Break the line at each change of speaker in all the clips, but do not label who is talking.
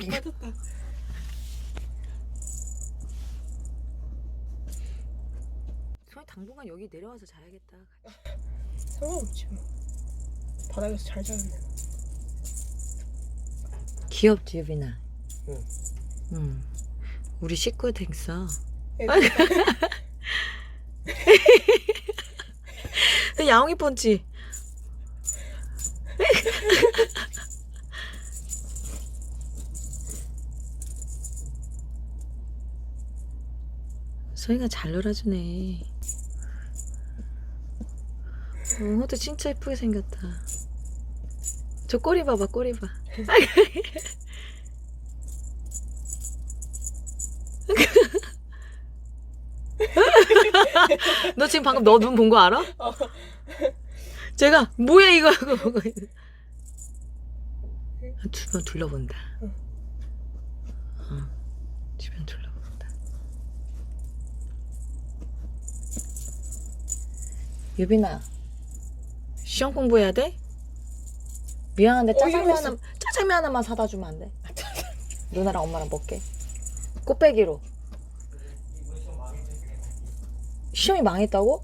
빠졌다.
당분간 여기 내려와서 자야겠다.
상관없지 뭐. 바닥에서 잘 자는데.
귀엽지 유빈아.
응.
응. 우리 식구 됐어.
애들
야옹이 펀치. 소희가 잘 놀아주네. 어, 호두 진짜 예쁘게 생겼다. 저 꼬리 봐봐, 꼬리 봐. 너 지금 방금 너 눈 본 거 알아?
어.
제가 뭐야 이거 하고 보고 있는. 주변 둘러본다.
응.
어, 주변 둘러 유빈아, 시험 공부해야 돼? 미안한데
어,
짜장면 하나, 짜장면 하나만 사다 주면 안 돼? 누나랑 엄마랑 먹게. 꽃배기로. 시험이 망했다고?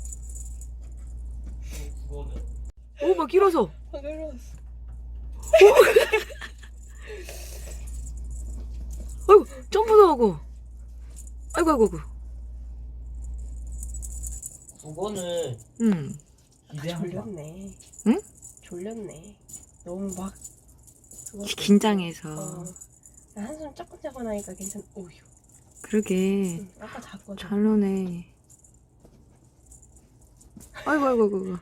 오, 막 길어서.
아, 내려왔어.
아이고, 점프도 하고. 아이고, 아이고, 아이고.
그거는
응.
기대한 거.
졸렸네.
응?
졸렸네. 너무 막. 그거
긴장해서.
어. 나 한숨 조금 자고 나니까 괜찮. 오휴.
그러게.
응, 아까 잤거든.
잘 노네. 아이고, 아이고, 아이고. 아이고.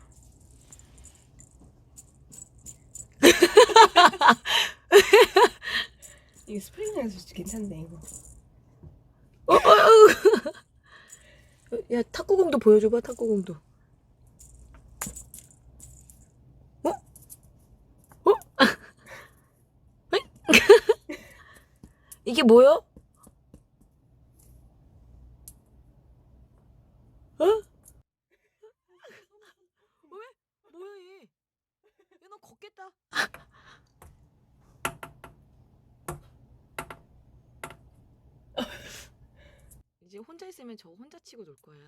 이게 스프링 에서 진짜 괜찮네 이거.
어, 어, 어. 야, 탁구공도 보여줘봐, 탁구공도. 어? 어? 이게 뭐야? 어? 왜? 뭐야, 얘? 얘, 너 걷겠다. 이제 혼자 있으면 저 혼자 치고 놀 거야.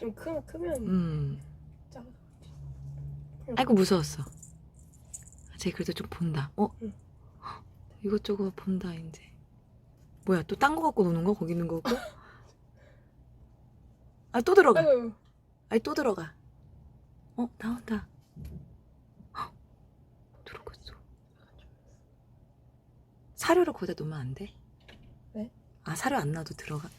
좀 크, 크면
음.
작아.
아이고 무서웠어. 쟤 그래도 좀 본다. 어?
응.
이것저것 본다 이제. 뭐야 또 딴 거 갖고 노는 거 거기 있는 거고? 아 또 들어가.
아이고.
아니 또 들어가. 어 나온다. 헉, 들어갔어. 사료를 거기다 놓으면 안 돼?
왜?
아 사료 안 놔도 들어가